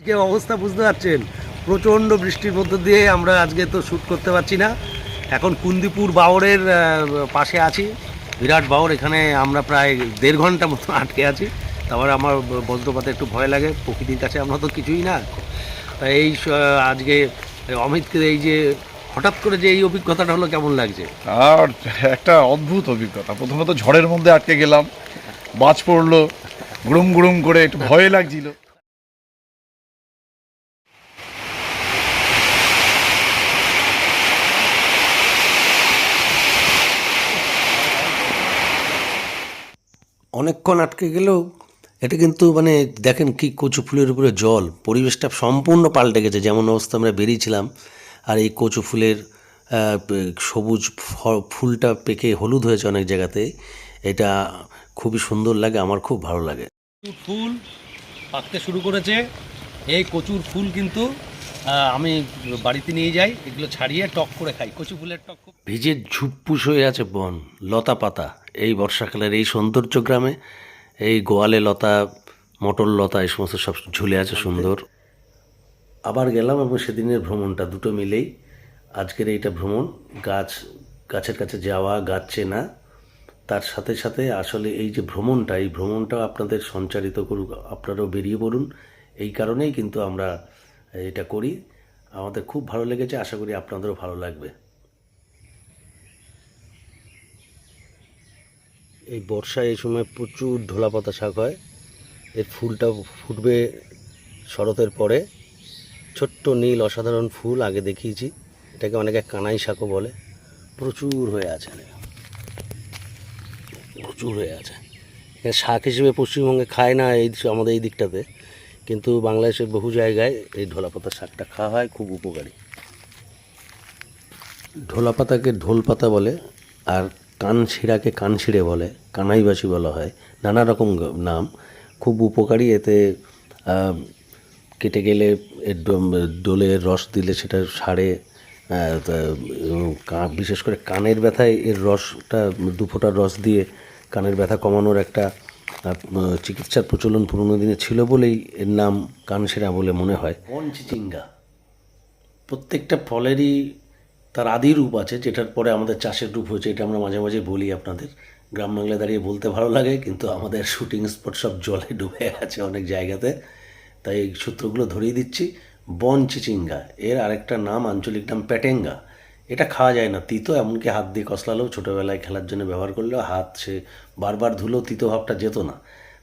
আজকে অবস্থা বুঝতে পারছেন, প্রচণ্ড বৃষ্টির মধ্য দিয়ে আমরা আজকে তো শ্যুট করতে পারছি না। এখন কুন্দিপুর বাওরের পাশে আছি। বিরাট বাওর, এখানে আমরা প্রায় দেড় ঘণ্টা মতো আটকে আছি। তারপরে আমার বজ্রপাতে একটু ভয় লাগে, প্রকৃতির কাছে আমরা তো কিছুই না। তাই এই আজকে অমিতকে এই যে, হঠাৎ করে যে এই অভিজ্ঞতাটা হলো কেমন লাগছে? আর একটা অদ্ভুত অভিজ্ঞতা। প্রথমত ঝড়ের মধ্যে আটকে গেলাম, বাজ পড়ল, গুড়ুম গুড়ুম করে একটু ভয় লাগছিল। অনেকক্ষণ আটকে গেলেও এটা কিন্তু মানে দেখেন কি কচু ফুলের উপরে জল, পরিবেশটা সম্পূর্ণ পাল্টে গেছে, যেমন অবস্থা আমরা বেরিয়েছিলাম। আর এই কচু ফুলের সবুজ ফুলটা পেকে হলুদ হয়েছে অনেক জায়গাতে। এটা খুবই সুন্দর লাগে, আমার খুব ভালো লাগে। ফুল পাকতে শুরু করেছে। এই কচুর ফুল কিন্তু আমি বাড়িতে নিয়ে যাই, এগুলো ছাড়িয়ে টক করে খাই। কচু ফুলের টক ভিজে ঝুপ্পুস হয়ে আছে বন, লতা পাতা। এই বর্ষাকালের এই সৌন্দর্য গ্রামে, এই গোয়ালে লতা, মটর লতা, এই সমস্ত সব ঝুলে আছে সুন্দর। আবার গেলাম এবং সেদিনের ভ্রমণটা, দুটো মিলেই। আজকের এইটা ভ্রমণ, গাছ, গাছের কাছে যাওয়া, গাছ চেনা। তার সাথে সাথে আসলে এই যে ভ্রমণটা, এই ভ্রমণটাও আপনাদের সঞ্চারিত করুক, আপনারাও বেরিয়ে পড়ুন। এই কারণেই কিন্তু আমরা এটা করি। আমাদের খুব ভালো লেগেছে, আশা করি আপনাদেরও ভালো লাগবে। এই বর্ষায় এই সময় প্রচুর ঢোলাপাতা শাক হয়। এর ফুলটা ফুটবে শরতের পরে। ছোট্ট নীল অসাধারণ ফুল আগে দেখিয়েছি। এটাকে অনেকে কানাই শাকও বলে। প্রচুর হয়ে আছে। প্রচুর হয়ে আছে। শাক হিসেবে পশ্চিমবঙ্গে খায় না এই আমাদের এই দিকটাতে। কিন্তু বাংলাদেশের বহু জায়গায় এই ঢোলাপাতা শাকটা খাওয়া হয়, খুব উপকারী। ঢোলা পাতাকে ঢোল পাতা বলে, আর কানছিড়াকে কানছিড়ে বলে, কানাইবাসী বলা হয়। নানা রকম নাম। খুব উপকারী, এতে কেটে গেলে এর ডো- ডোলের রস দিলে সেটা সারে বিশেষ করে কানের ব্যথায় এর রসটা, দু ফোঁটা রস দিয়ে কানের ব্যথা কমানোর একটা আহ, চিকিৎসার প্রচলন পুরনো দিনে ছিল বলেই এর নাম কানসেরা বলে মনে হয়। বন চিচিঙ্গা। প্রত্যেকটা ফলেরই তার আদি রূপ আছে যেটার পরে আমাদের চাষের রূপ হয়েছে এটা আমরা মাঝে মাঝে বলি আপনাদের। গ্রাম বাংলায় দাঁড়িয়ে বলতে ভালো লাগে কিন্তু আমাদের শুটিং স্পট সব জলে ডুবে আছে অনেক জায়গাতে। তাই এই সূত্রগুলো ধরিয়ে দিচ্ছি। বন চিচিঙ্গা এর আরেকটা নাম আঞ্চলিক নাম প্যাটেঙ্গা এটা খাওয়া যায় না। তিতো এমনকি হাত দিয়ে কসলালেও ছোটোবেলায় খেলার জন্য ব্যবহার করলেও হাত সে বারবার ধুলেও তিতো ভাবটা যেত না।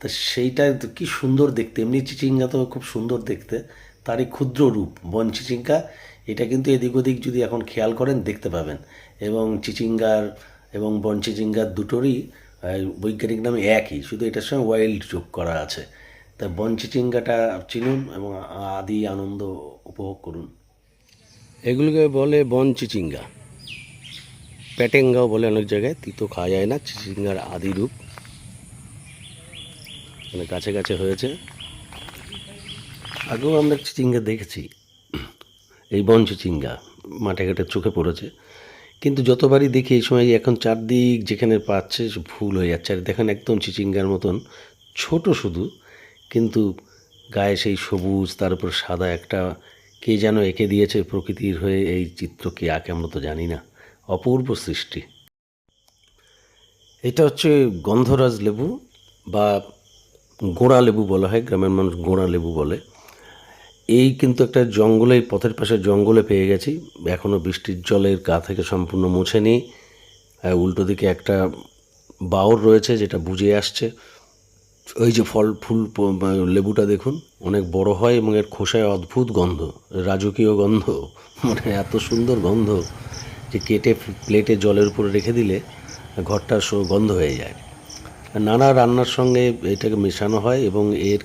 তা সেইটা কি সুন্দর দেখতে। এমনি চিচিঙ্গা তো খুব সুন্দর দেখতে। তারই ক্ষুদ্র রূপ, বন চিচিঙ্গা। এটা কিন্তু এদিক ওদিক যদি এখন খেয়াল করেন দেখতে পাবেন। এবং চিচিঙ্গার এবং বন চিচিঙ্গার দুটোরই বৈজ্ঞানিক নাম একই। শুধু এটার সঙ্গে ওয়াইল্ড যোগ করা আছে। তা বন চিচিঙ্গাটা চিনুন এবং আদি আনন্দ উপভোগ করুন। এগুলোকে বলে বন চিচিঙ্গা। প্যাটেঙ্গাও বলে অনেক জায়গায়, তিতো খাওয়া যায় না, চিচিঙ্গার আদি রূপ। মানে কাছে কাছে হয়েছে। আগেও আমরা চিচিঙ্গা দেখেছি। এই বন চিচিঙ্গা মাঠে ঘাটে চোখে পড়েছে। কিন্তু যতবারই দেখি এই সময় এখন চারদিক যেখানে পাচ্ছে ফুল হয়ে যাচ্ছে। আর দেখেন একদম চিচিঙ্গার মতন, ছোট শুধু, কিন্তু গায়ে সেই সবুজ, তার উপর সাদা একটা কে যেন এঁকে দিয়েছে প্রকৃতির হয়ে এই চিত্র কে আঁকে আমরা তো জানি না। অপূর্ব সৃষ্টি। এটা হচ্ছে গন্ধরাজ লেবু বা গোড়া লেবু বলা হয়, গ্রামের মানুষ গোড়া লেবু বলে। এই কিন্তু একটা জঙ্গলে, পথের পাশে জঙ্গলে পেয়ে গেছি। এখনও বৃষ্টির জলের গা থেকে সম্পূর্ণ মুছেনি আর উল্টো দিকে একটা বাউর রয়েছে যেটা বুঝে আসছে। ওই যে ফল, ফুল লেবুটা দেখুন, অনেক বড় হয় এবং এর খোসায় অদ্ভুত গন্ধ, রাজকীয় গন্ধ মানে এত সুন্দর গন্ধ যে কেটে প্লেটে জলের উপরে রেখে দিলে ঘরটা গন্ধ হয়ে যায়। নানা রান্নার সঙ্গে এটাকে মেশানো হয় এবং এর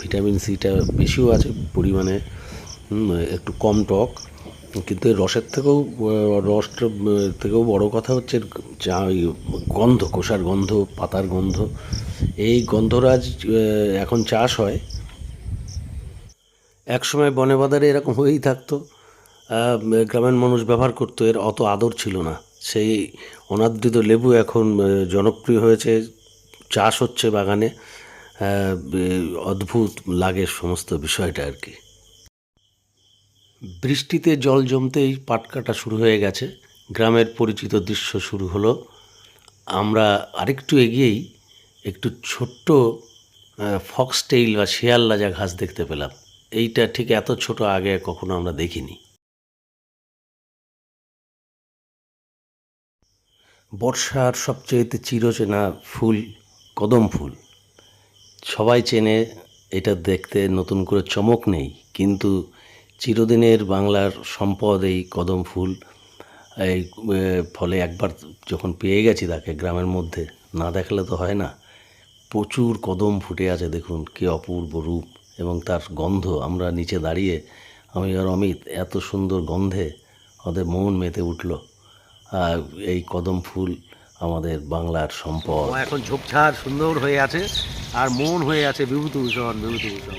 ভিটামিন সিটা বেশিও আছে পরিমাণে একটু কম টক। কিন্তু এর রসের থেকেও রসটা থেকেও বড় কথা হচ্ছে ওই গন্ধ কোষার গন্ধ, পাতার গন্ধ, এই গন্ধরাজ এখন চাষ হয়। একসময় বনে বাজারে এরকম হয়েই থাকতো গ্রামের মানুষ ব্যবহার করতো, এর অত আদর ছিল না। সেই অনাদৃত লেবু এখন জনপ্রিয় হয়েছে, চাষ হচ্ছে বাগানে অদ্ভুত লাগে সমস্ত বিষয়টা আর কি। বৃষ্টিতে জল জমতেই পাট কাটা শুরু হয়ে গেছে। গ্রামের পরিচিত দৃশ্য শুরু হলো। আমরা আরেকটু এগিয়েই একটু ছোট্ট ফক্সটেইল বা শিয়াল লাজা ঘাস দেখতে পেলাম। এইটা ঠিক এত ছোট আগে কখনো আমরা দেখিনি। বর্ষার সবচেয়েতে চিরচেনা ফুল কদম ফুল। সবাই চেনে এটা দেখতে নতুন করে চমক নেই, কিন্তু চিরদিনের বাংলার সম্পদ এই কদম ফুল, এই ফলে একবার যখন পেয়ে গেছি তাকে গ্রামের মধ্যে, না দেখালে তো হয় না। প্রচুর কদম ফুটে আছে দেখুন, কি অপূর্ব রূপ এবং তার গন্ধ। আমরা নিচে দাঁড়িয়ে, আমি আর অমিত, এত সুন্দর গন্ধে আমাদের মন মেতে উঠল। আর এই কদম ফুল আমাদের বাংলার সম্পদ। এখন ঝোপঝাড় সুন্দর হয়ে আছে, আর মন হয়ে আছে বিভূতিভূষণ বিভূতিভূষণ।